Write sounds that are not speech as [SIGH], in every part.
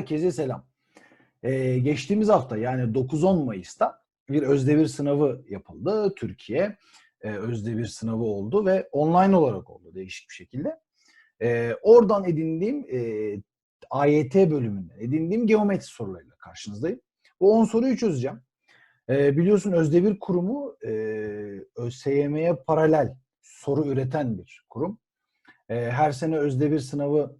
Herkese selam. Ee, geçtiğimiz hafta yani 9-10 Mayıs'ta bir özdevir sınavı yapıldı Türkiye. Ee, özdevir sınavı oldu ve online olarak oldu değişik bir şekilde. Ee, oradan edindiğim e, AYT bölümünden edindiğim geometri sorularıyla karşınızdayım. Bu 10 soruyu çözeceğim. Ee, biliyorsun Özdevir Kurumu e, ÖSYM'ye paralel soru üreten bir kurum. E, her sene Özdevir sınavı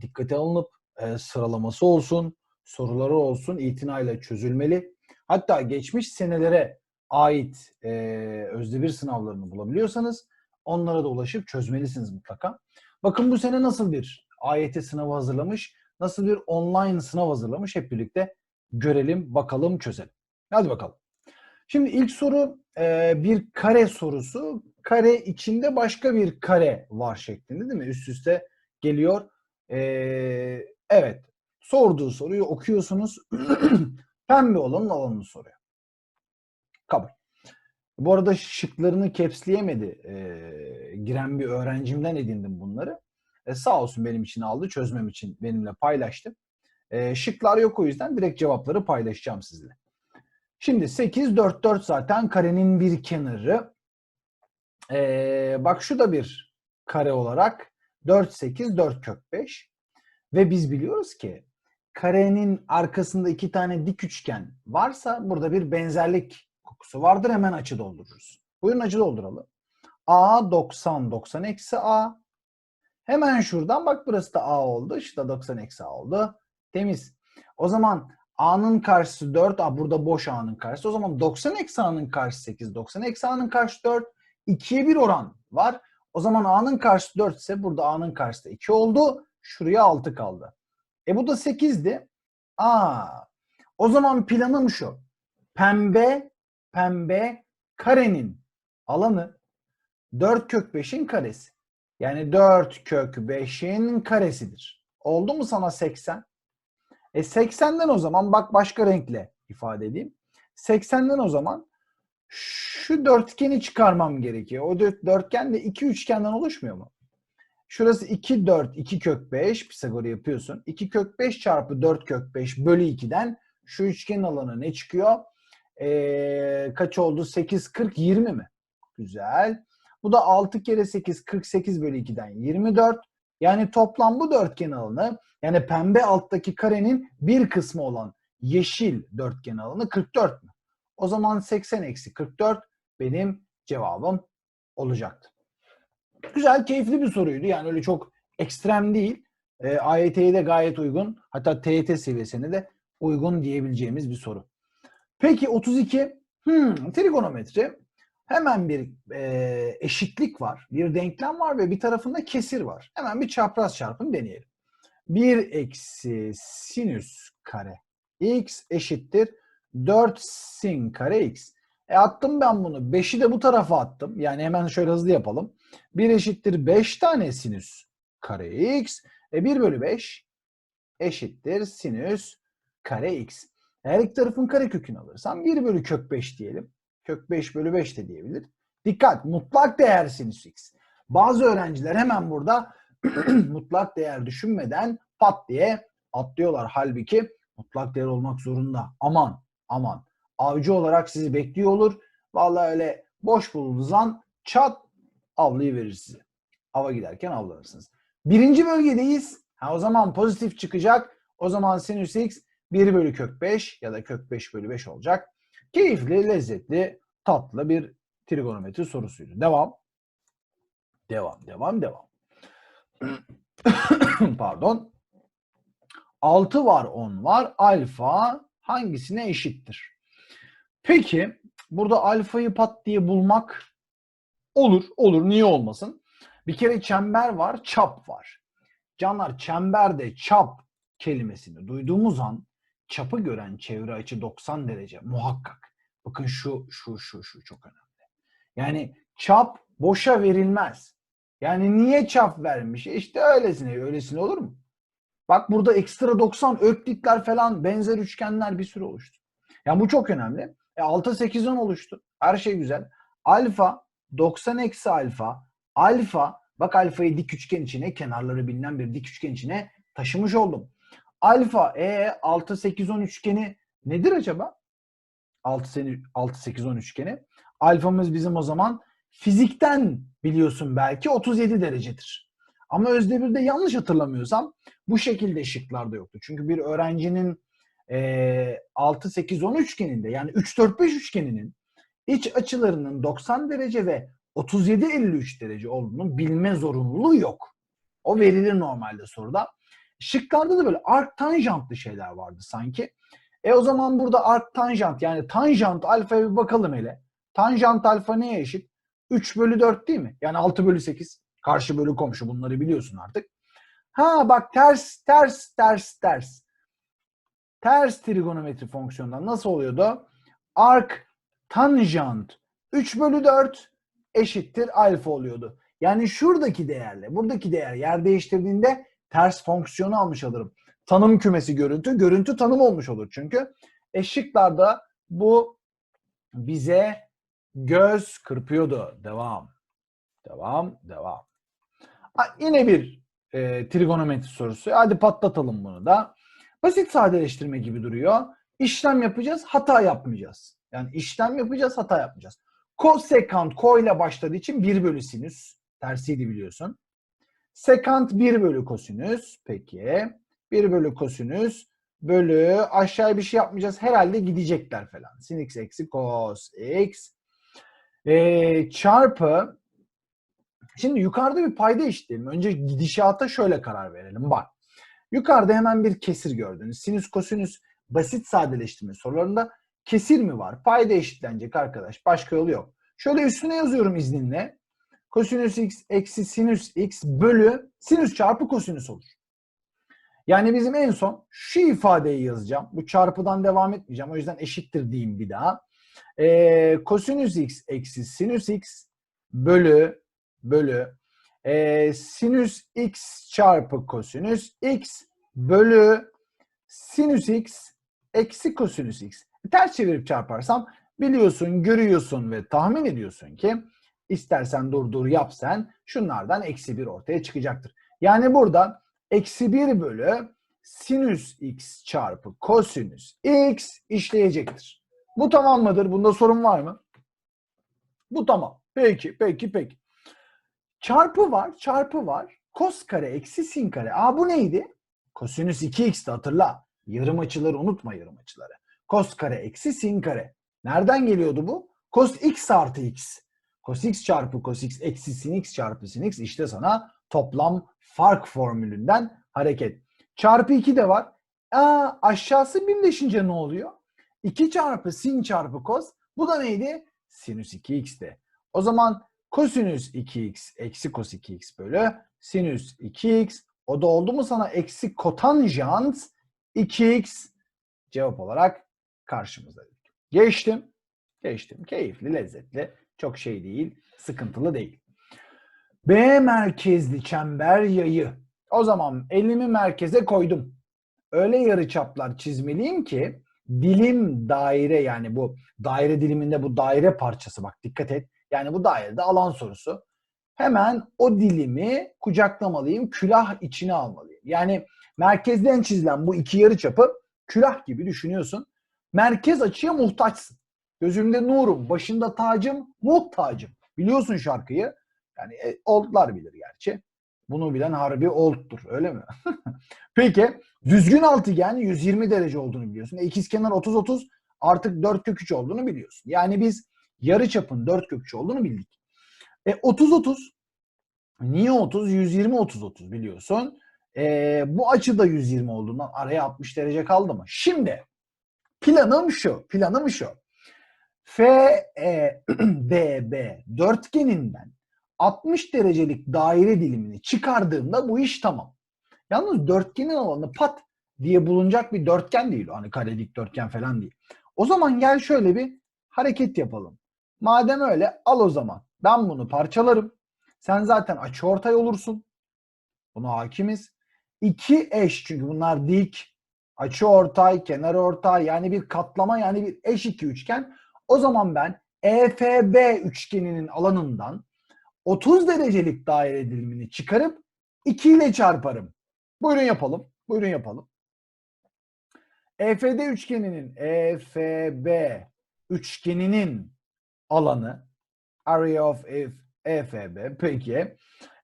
dikkate alınıp e, sıralaması olsun, soruları olsun itinayla çözülmeli. Hatta geçmiş senelere ait e, Özdevir sınavlarını bulabiliyorsanız onlara da ulaşıp çözmelisiniz mutlaka. Bakın bu sene nasıl bir AYT sınavı hazırlamış, nasıl bir online sınav hazırlamış hep birlikte görelim, bakalım, çözelim. Hadi bakalım. Şimdi ilk soru e, bir kare sorusu. Kare içinde başka bir kare var şeklinde değil mi? Üst üste geliyor. E, evet. Sorduğu soruyu okuyorsunuz. [CLEARS THROAT] Pembe olanın alanını soruyor. Kabul. Bu arada şıklarını capsleyemedi e, giren bir öğrencimden edindim bunları. E, sağ olsun benim için aldı, çözmem için benimle paylaştı. E, şıklar yok o yüzden direkt cevapları paylaşacağım sizinle. Şimdi 8, 4, 4 zaten karenin bir kenarı. Ee, bak şu da bir kare olarak 4, 8, 4 kök 5. Ve biz biliyoruz ki karenin arkasında iki tane dik üçgen varsa burada bir benzerlik kokusu vardır. Hemen açı doldururuz. Buyurun açı dolduralım. A 90, 90 eksi A. Hemen şuradan bak burası da A oldu. Şu da 90 eksi A oldu. Temiz. O zaman A'nın karşısı 4. A burada boş A'nın karşısı. O zaman 90 eksi A'nın karşısı 8. 90 eksi A'nın karşısı 4. 2'ye 1 oran var. O zaman A'nın karşısı 4 ise burada A'nın karşısı 2 oldu. Şuraya 6 kaldı. E bu da 8'di. Aa. O zaman planım şu. Pembe, pembe karenin alanı 4 kök 5'in karesi. Yani 4 kök 5'in karesidir. Oldu mu sana 80? E 80'den o zaman bak başka renkle ifade edeyim. 80'den o zaman şu dörtgeni çıkarmam gerekiyor. O dörtgen de iki üçgenden oluşmuyor mu? Şurası 2, 4, 2 kök 5. Pisagor'u yapıyorsun. 2 kök 5 çarpı 4 kök 5 bölü 2'den şu üçgenin alanı ne çıkıyor? Ee, kaç oldu? 8, 40, 20 mi? Güzel. Bu da 6 kere 8, 48 bölü 2'den 24. Yani toplam bu dörtgen alanı yani pembe alttaki karenin bir kısmı olan yeşil dörtgen alanı 44 mü? O zaman 80 eksi 44 benim cevabım olacaktı. Güzel, keyifli bir soruydu. Yani öyle çok ekstrem değil. E, AYT'ye de gayet uygun. Hatta TYT seviyesine de uygun diyebileceğimiz bir soru. Peki 32. Hmm, trigonometri. Hemen bir e, eşitlik var, bir denklem var ve bir tarafında kesir var. Hemen bir çapraz çarpım deneyelim. 1 eksi sinüs kare x eşittir 4 sin kare x. E attım ben bunu. 5'i de bu tarafa attım. Yani hemen şöyle hızlı yapalım. 1 eşittir 5 tane sinüs kare x. E 1 bölü 5 eşittir sinüs kare x. Her iki tarafın kare kökünü alırsam 1 bölü kök 5 diyelim. Kök 5 bölü 5 de diyebilir. Dikkat mutlak değer sinüs x. Bazı öğrenciler hemen burada [CLEARS THROAT] mutlak değer düşünmeden pat diye atlıyorlar. Halbuki mutlak değer olmak zorunda. Aman aman. Avcı olarak sizi bekliyor olur. Vallahi öyle boş bulunduğunuz an çat avlayı verir sizi. Ava giderken avlanırsınız. Birinci bölgedeyiz. Ha, o zaman pozitif çıkacak. O zaman sinüs x 1 bölü kök 5 ya da kök 5 bölü 5 olacak. Keyifli, lezzetli, tatlı bir trigonometri sorusuydu. Devam. Devam, devam, devam. [COUGHS] Pardon. 6 var, 10 var. Alfa hangisine eşittir? Peki burada alfayı pat diye bulmak olur. Olur. Niye olmasın? Bir kere çember var, çap var. Canlar çemberde çap kelimesini duyduğumuz an çapı gören çevre açı 90 derece muhakkak. Bakın şu şu şu şu çok önemli. Yani çap boşa verilmez. Yani niye çap vermiş? E işte öylesine, öylesine olur mu? Bak burada ekstra 90 öklitler falan benzer üçgenler bir sürü oluştu. Yani bu çok önemli. E 6 8 10 oluştu. Her şey güzel. Alfa 90 eksi alfa. Alfa bak alfayı dik üçgen içine kenarları bilinen bir dik üçgen içine taşımış oldum. Alfa E 6 8 10 üçgeni nedir acaba? 6 6 8 10 üçgeni. Alfamız bizim o zaman fizikten biliyorsun belki 37 derecedir. Ama Özdebir'de yanlış hatırlamıyorsam bu şekilde şıklarda yoktu. Çünkü bir öğrencinin e, 6 8 10 üçgeninde yani 3 4 5 üçgeninin iç açılarının 90 derece ve 37 53 derece olduğunu bilme zorunluluğu yok. O verilir normalde soruda. Şıklarda da böyle arc tanjantlı şeyler vardı sanki. E o zaman burada arc tanjant yani tanjant alfaya bir bakalım hele. Tanjant alfa neye eşit? 3 bölü 4 değil mi? Yani 6 bölü 8. Karşı bölü komşu bunları biliyorsun artık. Ha bak ters ters ters ters. Ters trigonometri fonksiyonundan nasıl oluyordu? Arc tanjant 3 bölü 4 eşittir alfa oluyordu. Yani şuradaki değerle buradaki değer yer değiştirdiğinde ters fonksiyonu almış alırım. Tanım kümesi görüntü, görüntü tanım olmuş olur çünkü. Eşiklarda bu bize göz kırpıyordu. Devam. Devam, devam. Ha, yine bir e, trigonometri sorusu. Hadi patlatalım bunu da. Basit sadeleştirme gibi duruyor. İşlem yapacağız, hata yapmayacağız. Yani işlem yapacağız, hata yapmayacağız. Kosekant ko ile başladığı için 1 bölü sinüs. Tersiydi biliyorsun. Sekant 1 bölü kosinüs. Peki. 1 bölü kosinüs bölü aşağıya bir şey yapmayacağız. Herhalde gidecekler falan. Sin x eksi cos x e, çarpı şimdi yukarıda bir payda eşitleyelim. Önce gidişata şöyle karar verelim. Bak. Yukarıda hemen bir kesir gördünüz. Sinüs kosinüs basit sadeleştirme sorularında kesir mi var? Payda eşitlenecek arkadaş. Başka yolu yok. Şöyle üstüne yazıyorum izninle. Kosinüs x eksi sinüs x bölü sinüs çarpı kosinüs olur. Yani bizim en son şu ifadeyi yazacağım. Bu çarpıdan devam etmeyeceğim. O yüzden eşittir diyeyim bir daha. Ee, kosinüs x eksi sinüs x bölü bölü e, sinüs x çarpı kosinüs x bölü sinüs x eksi kosinüs x. Ters çevirip çarparsam biliyorsun, görüyorsun ve tahmin ediyorsun ki istersen dur dur yap sen şunlardan eksi bir ortaya çıkacaktır. Yani burada eksi bir bölü sinüs x çarpı kosinüs x işleyecektir. Bu tamam mıdır? Bunda sorun var mı? Bu tamam. Peki, peki, peki. Çarpı var, çarpı var. Kos kare eksi sin kare. Aa bu neydi? Kosinüs 2x'ti hatırla. Yarım açıları unutma yarım açıları. Kos kare eksi sin kare. Nereden geliyordu bu? Cos x artı x. Cos x çarpı cos x eksi sin x çarpı sin x işte sana toplam fark formülünden hareket. Çarpı 2 de var. Aa, aşağısı birleşince ne oluyor? 2 çarpı sin çarpı cos. Bu da neydi? Sinüs 2x'ti. O zaman kosinüs 2x eksi cos 2x bölü sinüs 2x. O da oldu mu sana eksi kotanjant 2x cevap olarak karşımızda. Geçtim. Geçtim. Keyifli, lezzetli. Çok şey değil. Sıkıntılı değil. B merkezli çember yayı. O zaman elimi merkeze koydum. Öyle yarıçaplar çizmeliyim ki dilim daire yani bu daire diliminde bu daire parçası bak dikkat et. Yani bu dairede alan sorusu. Hemen o dilimi kucaklamalıyım, külah içine almalıyım. Yani merkezden çizilen bu iki yarıçapı külah gibi düşünüyorsun. Merkez açıya muhtaçsın. Gözümde nurum, başında tacım, muhtacım. Biliyorsun şarkıyı. Yani e, oldlar bilir gerçi. Bunu bilen harbi oldtur öyle mi? [LAUGHS] Peki düzgün altıgen 120 derece olduğunu biliyorsun. E, ikizkenar 30-30 artık 4 kök 3 olduğunu biliyorsun. Yani biz yarı çapın 4 kök 3 olduğunu bildik. E 30-30 niye 30? 120-30-30 biliyorsun. E, bu açıda 120 olduğundan araya 60 derece kaldı mı? Şimdi planım şu, planım şu. FEBB dörtgeninden 60 derecelik daire dilimini çıkardığımda bu iş tamam. Yalnız dörtgenin alanı pat diye bulunacak bir dörtgen değil. Hani kare dikdörtgen falan değil. O zaman gel şöyle bir hareket yapalım. Madem öyle al o zaman. Ben bunu parçalarım. Sen zaten açıortay olursun. Buna hakimiz. İki eş çünkü bunlar dik. Açıortay, kenarortay yani bir katlama yani bir eş iki üçgen. O zaman ben EFB üçgeninin alanından 30 derecelik daire dilimini çıkarıp 2 ile çarparım. Buyurun yapalım. Buyurun yapalım. EFD üçgeninin EFB üçgeninin alanı area of F, EFB peki.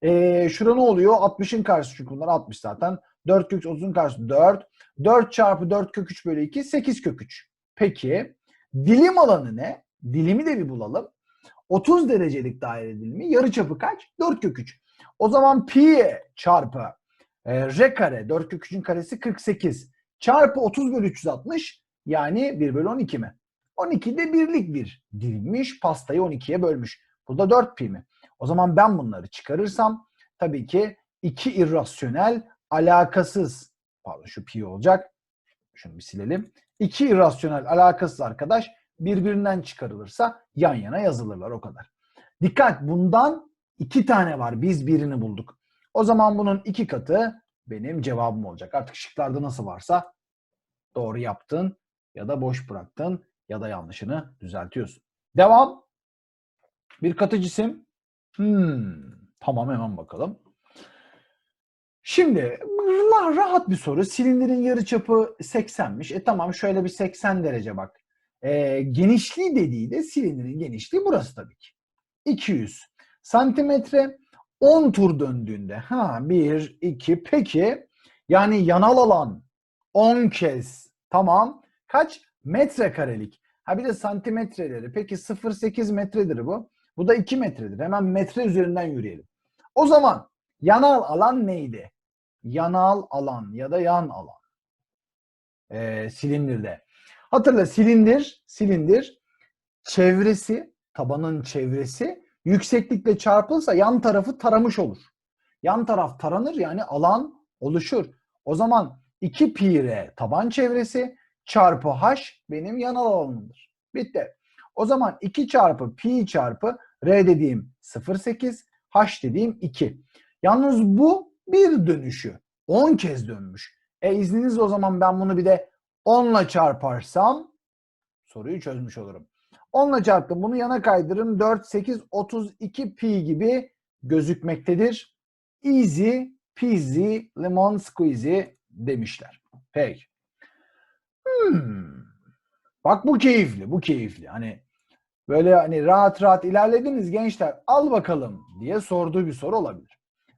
Ee, şurada ne oluyor? 60'ın karşısı çünkü bunlar 60 zaten. 4 kök 30'un karşısı 4. 4 çarpı 4 kök 3 bölü 2 8 kök 3. Peki dilim alanı ne? Dilimi de bir bulalım. 30 derecelik daire dilimi yarıçapı kaç? 4 kök 3. O zaman pi çarpı e, r kare 4 kök 3'ün karesi 48 çarpı 30 bölü 360 yani 1 bölü 12 mi? 12 de birlik bir dilimmiş. Pastayı 12'ye bölmüş. Bu da 4 pi mi? O zaman ben bunları çıkarırsam tabii ki iki irrasyonel alakasız pardon şu pi olacak. Şunu bir silelim. İki irrasyonel alakasız arkadaş birbirinden çıkarılırsa yan yana yazılırlar o kadar. Dikkat bundan iki tane var. Biz birini bulduk. O zaman bunun iki katı benim cevabım olacak. Artık şıklarda nasıl varsa doğru yaptın ya da boş bıraktın ya da yanlışını düzeltiyorsun. Devam. Bir katı cisim. Hmm, tamam hemen bakalım. Şimdi rahat bir soru. Silindirin yarıçapı 80'miş. E tamam şöyle bir 80 derece bak. E, genişliği dediği de silindirin genişliği burası tabii ki. 200 santimetre 10 tur döndüğünde ha 1 2 peki yani yanal alan 10 kez tamam kaç metrekarelik ha bir de santimetreleri peki 0.8 metredir bu bu da 2 metredir hemen metre üzerinden yürüyelim o zaman yanal alan neydi yanal alan ya da yan alan ee, silindirde hatırla silindir silindir çevresi tabanın çevresi yükseklikle çarpılsa yan tarafı taramış olur. Yan taraf taranır yani alan oluşur. O zaman 2 pi r taban çevresi çarpı h benim yanal alanımdır. Bitti. O zaman 2 çarpı pi çarpı r dediğim 0.8 h dediğim 2. Yalnız bu bir dönüşü 10 kez dönmüş. E izninizle o zaman ben bunu bir de 10 ile çarparsam soruyu çözmüş olurum. 10 ile çarptım. Bunu yana kaydırın. 4, 8, 32 pi gibi gözükmektedir. Easy peasy lemon squeezy demişler. Peki. Hmm. Bak bu keyifli, bu keyifli. Hani böyle hani rahat rahat ilerlediniz gençler al bakalım diye sorduğu bir soru olabilir.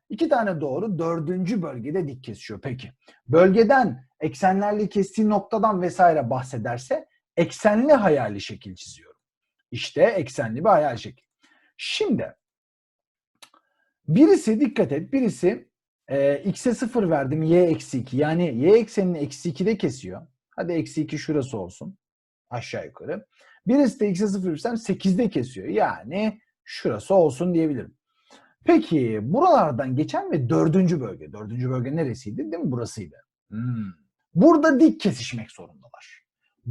İki tane doğru dördüncü bölgede dik kesişiyor. Peki bölgeden eksenlerle kestiği noktadan vesaire bahsederse eksenli hayali şekil çiziyor. İşte eksenli bir hayal şekli. Şimdi birisi dikkat et birisi e, x'e 0 verdim y eksi 2 yani y eksenini eksi 2'de kesiyor. Hadi eksi 2 şurası olsun aşağı yukarı. Birisi de x'e 0 versem 8'de kesiyor. Yani şurası olsun diyebilirim. Peki buralardan geçen ve dördüncü bölge. Dördüncü bölge neresiydi? Değil mi? Burasıydı. Hmm. Burada dik kesişmek zorundalar.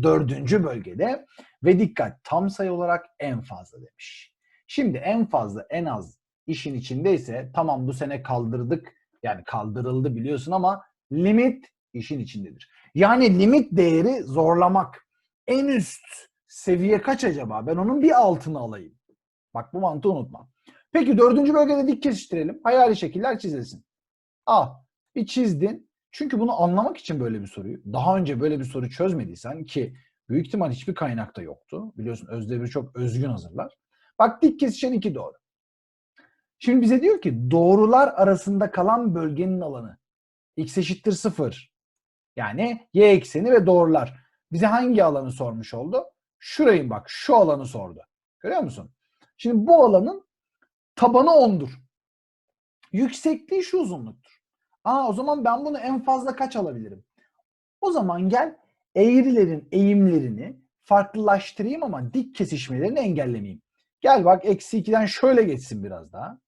Dördüncü bölgede ve dikkat tam sayı olarak en fazla demiş. Şimdi en fazla en az işin içindeyse tamam bu sene kaldırdık yani kaldırıldı biliyorsun ama limit işin içindedir. Yani limit değeri zorlamak. En üst seviye kaç acaba? Ben onun bir altını alayım. Bak bu mantığı unutma. Peki dördüncü bölgede dik kesiştirelim. Hayali şekiller çizilsin. Al. Bir çizdin. Çünkü bunu anlamak için böyle bir soruyu, daha önce böyle bir soru çözmediysen ki büyük ihtimal hiçbir kaynakta yoktu. Biliyorsun Özdemir çok özgün hazırlar. Bak dik kesişen iki doğru. Şimdi bize diyor ki doğrular arasında kalan bölgenin alanı x eşittir 0. Yani y ekseni ve doğrular. Bize hangi alanı sormuş oldu? Şurayı bak şu alanı sordu. Görüyor musun? Şimdi bu alanın tabanı 10'dur. Yüksekliği şu uzunluktur. Aa o zaman ben bunu en fazla kaç alabilirim? O zaman gel eğrilerin eğimlerini farklılaştırayım ama dik kesişmelerini engellemeyeyim. Gel bak eksi 2'den şöyle geçsin biraz daha.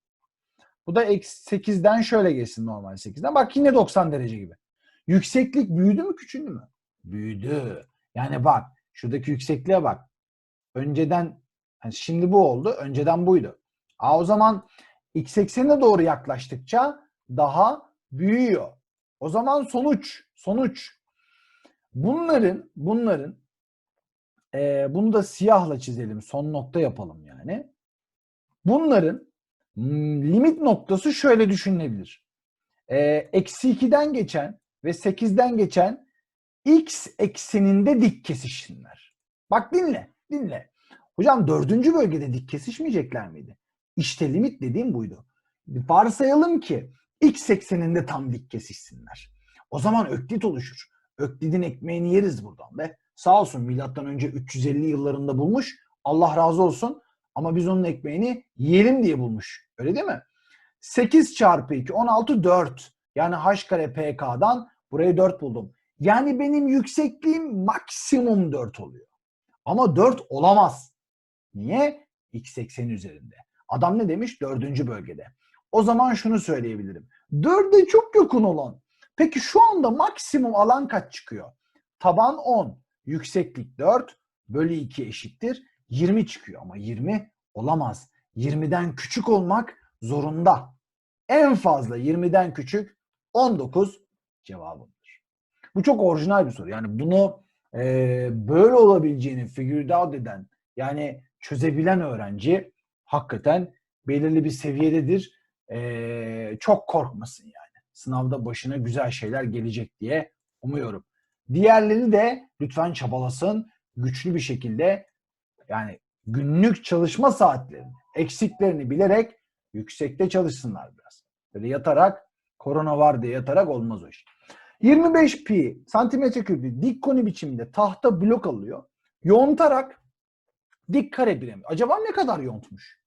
Bu da eksi 8'den şöyle geçsin normal 8'den. Bak yine 90 derece gibi. Yükseklik büyüdü mü küçüldü mü? Büyüdü. Yani bak şuradaki yüksekliğe bak. Önceden yani şimdi bu oldu. Önceden buydu. Aa, o zaman x eksenine doğru yaklaştıkça daha büyüyor. O zaman sonuç sonuç bunların bunların e, bunu da siyahla çizelim. Son nokta yapalım yani. Bunların limit noktası şöyle düşünülebilir. Eksi 2'den geçen ve 8'den geçen x ekseninde dik kesişsinler. Bak dinle, dinle. Hocam dördüncü bölgede dik kesişmeyecekler miydi? İşte limit dediğim buydu. Varsayalım ki x ekseninde tam dik kesişsinler. O zaman öklit oluşur. Öklidin ekmeğini yeriz buradan be. Sağ olsun milattan önce 350 yıllarında bulmuş. Allah razı olsun. Ama biz onun ekmeğini yiyelim diye bulmuş. Öyle değil mi? 8 çarpı 2 16 4. Yani h kare pk'dan burayı 4 buldum. Yani benim yüksekliğim maksimum 4 oluyor. Ama 4 olamaz. Niye? X ekseni üzerinde. Adam ne demiş? Dördüncü bölgede. O zaman şunu söyleyebilirim. 4'e çok yakın olan. Peki şu anda maksimum alan kaç çıkıyor? Taban 10, yükseklik 4 bölü 2 eşittir. 20 çıkıyor ama 20 olamaz. 20'den küçük olmak zorunda. En fazla 20'den küçük 19 cevabımdır. Bu çok orijinal bir soru. Yani bunu e, böyle olabileceğini figure out eden yani çözebilen öğrenci hakikaten belirli bir seviyededir. E, çok korkmasın yani. Sınavda başına güzel şeyler gelecek diye umuyorum. Diğerleri de lütfen çabalasın. Güçlü bir şekilde yani günlük çalışma saatlerini, eksiklerini bilerek yüksekte çalışsınlar biraz. Böyle yatarak, korona var diye yatarak olmaz o iş. 25 pi santimetre küp dik koni biçiminde tahta blok alıyor. Yontarak dik kare piramit. Acaba ne kadar yontmuş?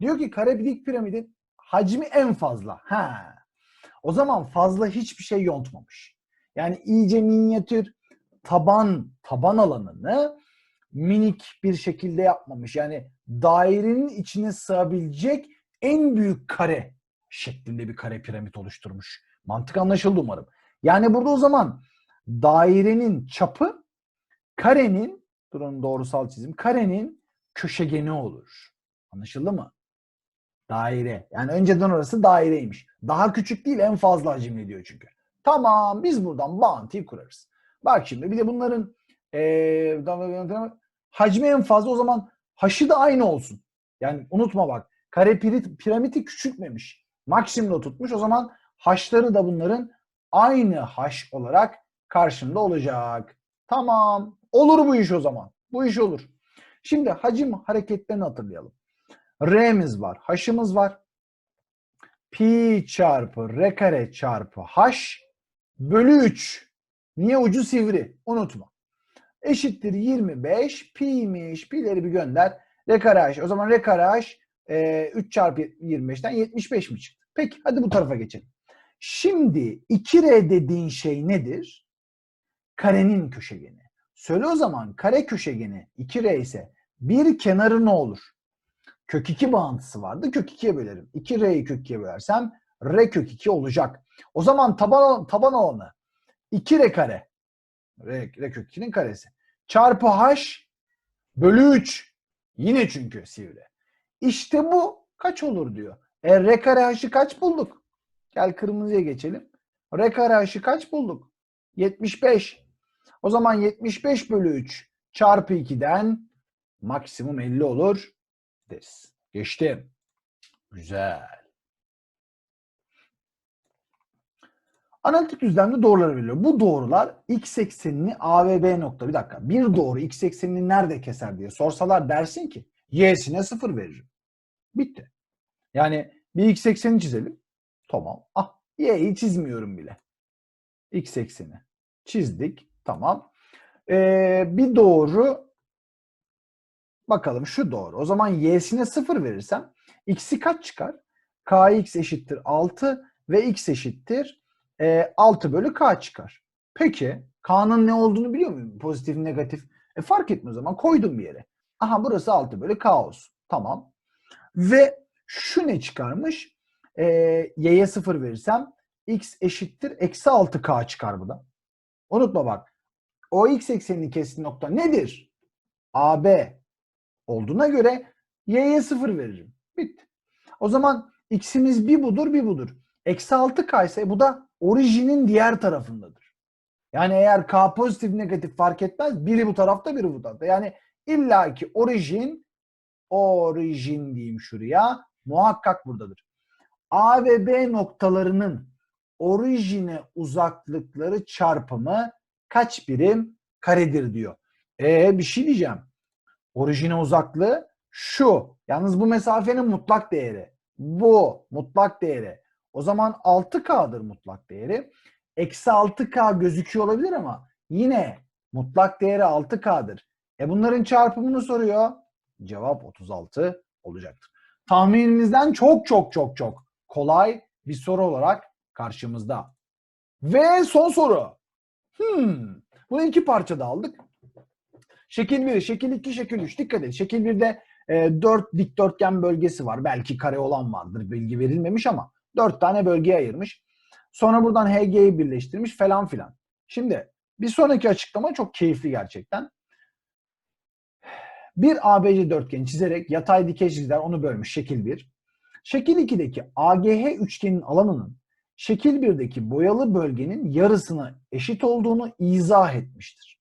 Diyor ki kare dik piramidin hacmi en fazla. Ha. O zaman fazla hiçbir şey yontmamış. Yani iyice minyatür taban taban alanını minik bir şekilde yapmamış. Yani dairenin içine sığabilecek en büyük kare şeklinde bir kare piramit oluşturmuş. Mantık anlaşıldı umarım. Yani burada o zaman dairenin çapı karenin durun doğrusal çizim karenin köşegeni olur. Anlaşıldı mı? Daire. Yani önceden orası daireymiş. Daha küçük değil en fazla hacimli diyor çünkü. Tamam biz buradan bağıntıyı kurarız. Bak şimdi bir de bunların ee, hacmi en fazla o zaman haşı da aynı olsun. Yani unutma bak kare piramidi küçültmemiş. Maksimumda tutmuş. O zaman haşları da bunların aynı haş olarak karşımda olacak. Tamam. Olur bu iş o zaman. Bu iş olur. Şimdi hacim hareketlerini hatırlayalım. R'miz var. H'ımız var. Pi çarpı R kare çarpı H bölü 3. Niye ucu sivri? Unutma. Eşittir 25. Pi'ymiş. Pi'leri bir gönder. R kare H. O zaman R kare H e, 3 çarpı 25'ten 75 mi çıktı? Peki hadi bu tarafa geçelim. Şimdi 2R dediğin şey nedir? Karenin köşegeni. Söyle o zaman kare köşegeni 2R ise bir kenarı ne olur? Kök 2 bağıntısı vardı. Kök 2'ye bölerim. 2R'yi kök 2'ye bölersem R kök 2 olacak. O zaman taban, taban alanı 2R kare. R, R kök 2'nin karesi. Çarpı H bölü 3. Yine çünkü sivri. İşte bu kaç olur diyor. E R kare H'ı kaç bulduk? Gel kırmızıya geçelim. R kare H'ı kaç bulduk? 75. O zaman 75 bölü 3 çarpı 2'den maksimum 50 olur deriz. Geçtim. Güzel. Analitik düzlemde doğruları veriliyor. Bu doğrular x eksenini A ve B nokta. Bir dakika. Bir doğru x eksenini nerede keser diye sorsalar dersin ki y'sine 0 veririm. Bitti. Yani bir x ekseni çizelim. Tamam. Ah y'yi çizmiyorum bile. X ekseni. Çizdik. Tamam. Ee, bir doğru bakalım şu doğru. O zaman y'sine 0 verirsem x'i kaç çıkar? kx eşittir 6 ve x eşittir e, 6 bölü k çıkar. Peki k'nın ne olduğunu biliyor muyum? Pozitif, negatif. E fark etmiyor o zaman. Koydum bir yere. Aha burası 6 bölü k olsun. Tamam. Ve şu ne çıkarmış? E, y'ye 0 verirsem x eşittir eksi 6k çıkar bu da. Unutma bak. O x ekseninin keskin nokta nedir? AB olduğuna göre y'ye 0 veririm. Bitti. O zaman x'imiz bir budur bir budur. Eksi 6k ise bu da orijinin diğer tarafındadır. Yani eğer k pozitif negatif fark etmez. Biri bu tarafta biri bu tarafta. Yani illaki orijin orijin diyeyim şuraya muhakkak buradadır. A ve B noktalarının orijine uzaklıkları çarpımı kaç birim karedir diyor. E bir şey diyeceğim. Orijine uzaklığı şu. Yalnız bu mesafenin mutlak değeri. Bu mutlak değeri. O zaman 6K'dır mutlak değeri. Eksi 6K gözüküyor olabilir ama yine mutlak değeri 6K'dır. E bunların çarpımını soruyor. Cevap 36 olacaktır. Tahminimizden çok çok çok çok kolay bir soru olarak karşımızda. Ve son soru. Hmm. Bunu iki parçada aldık. Şekil 1, şekil 2, şekil 3. Dikkat edin. Şekil 1'de e, 4 dikdörtgen bölgesi var. Belki kare olan vardır. Bilgi verilmemiş ama 4 tane bölgeye ayırmış. Sonra buradan HG'yi birleştirmiş falan filan. Şimdi bir sonraki açıklama çok keyifli gerçekten. Bir ABC dörtgeni çizerek yatay dikey çizgiler onu bölmüş şekil 1. Şekil 2'deki AGH üçgenin alanının şekil 1'deki boyalı bölgenin yarısına eşit olduğunu izah etmiştir.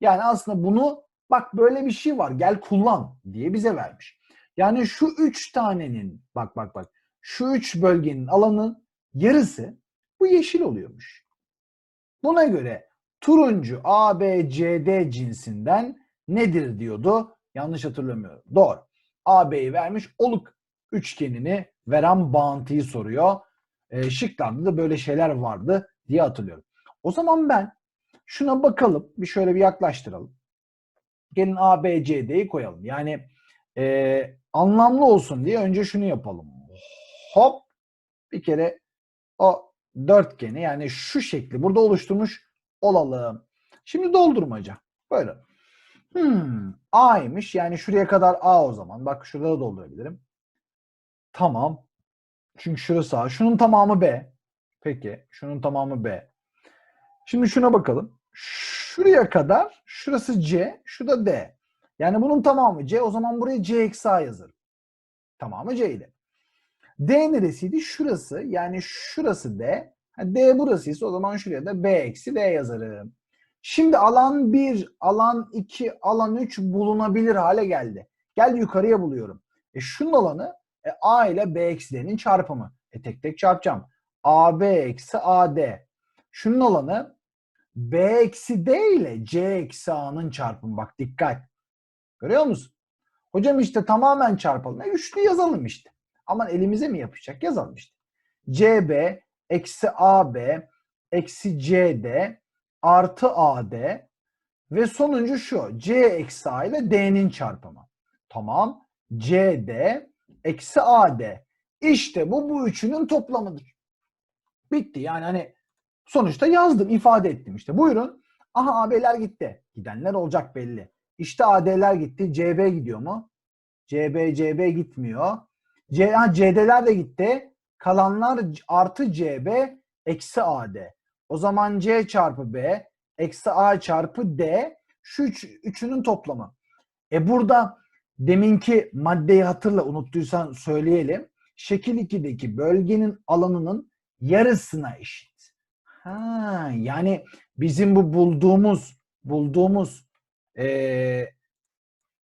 Yani aslında bunu bak böyle bir şey var gel kullan diye bize vermiş. Yani şu üç tanenin bak bak bak şu üç bölgenin alanın yarısı bu yeşil oluyormuş. Buna göre turuncu ABCD cinsinden nedir diyordu. Yanlış hatırlamıyorum. Doğru. AB'yi vermiş oluk üçgenini veren bağıntıyı soruyor. E, şıklarda da böyle şeyler vardı diye hatırlıyorum. O zaman ben şuna bakalım. Bir şöyle bir yaklaştıralım. Gelin ABCD'yi koyalım. Yani e, anlamlı olsun diye önce şunu yapalım. Hop bir kere o dörtgeni yani şu şekli burada oluşturmuş olalım. Şimdi doldurmaca. Böyle. Hmm, A'ymış. Yani şuraya kadar A o zaman. Bak şurada da doldurabilirim. Tamam. Çünkü şurası A. Şunun tamamı B. Peki. Şunun tamamı B. Şimdi şuna bakalım. Şuraya kadar şurası C, şu da D. Yani bunun tamamı C. O zaman buraya C eksi A yazarım. Tamamı C ile. D neresiydi? Şurası. Yani şurası D. D burasıysa o zaman şuraya da B eksi D yazarım. Şimdi alan 1, alan 2, alan 3 bulunabilir hale geldi. Gel yukarıya buluyorum. E şunun alanı e, A ile B eksi D'nin çarpımı. E tek tek çarpacağım. AB eksi AD. Şunun alanı B eksi D ile C eksi A'nın çarpımı. Bak dikkat. Görüyor musun? Hocam işte tamamen çarpalım. E üçlü yazalım işte. Aman elimize mi yapışacak? Yazalım işte. CB eksi AB eksi CD artı AD ve sonuncu şu. C eksi A ile D'nin çarpımı. Tamam. CD eksi AD. İşte bu bu üçünün toplamıdır. Bitti. Yani hani sonuçta yazdım, ifade ettim işte. Buyurun. Aha AB'ler gitti. Gidenler olacak belli. İşte AD'ler gitti. CB gidiyor mu? CB, CB gitmiyor. C, ha, CD'ler de gitti. Kalanlar artı CB eksi AD. O zaman C çarpı B eksi A çarpı D şu üç, üçünün toplamı. E burada deminki maddeyi hatırla unuttuysan söyleyelim. Şekil 2'deki bölgenin alanının yarısına eşit. Ha, yani bizim bu bulduğumuz bulduğumuz e,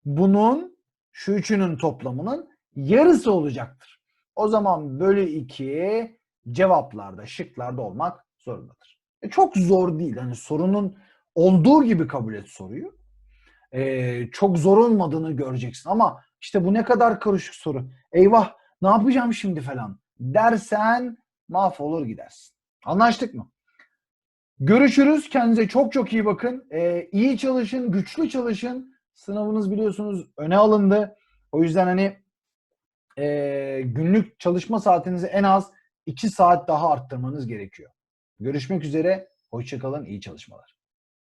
bunun şu üçünün toplamının yarısı olacaktır. O zaman bölü 2 cevaplarda, şıklarda olmak zorundadır. E çok zor değil. Hani sorunun olduğu gibi kabul et soruyu. E, çok zor olmadığını göreceksin ama işte bu ne kadar karışık soru. Eyvah ne yapacağım şimdi falan dersen mahvolur gidersin. Anlaştık mı? Görüşürüz. Kendinize çok çok iyi bakın. Ee, iyi çalışın, güçlü çalışın. Sınavınız biliyorsunuz öne alındı. O yüzden hani e, günlük çalışma saatinizi en az 2 saat daha arttırmanız gerekiyor. Görüşmek üzere. Hoşçakalın. iyi çalışmalar.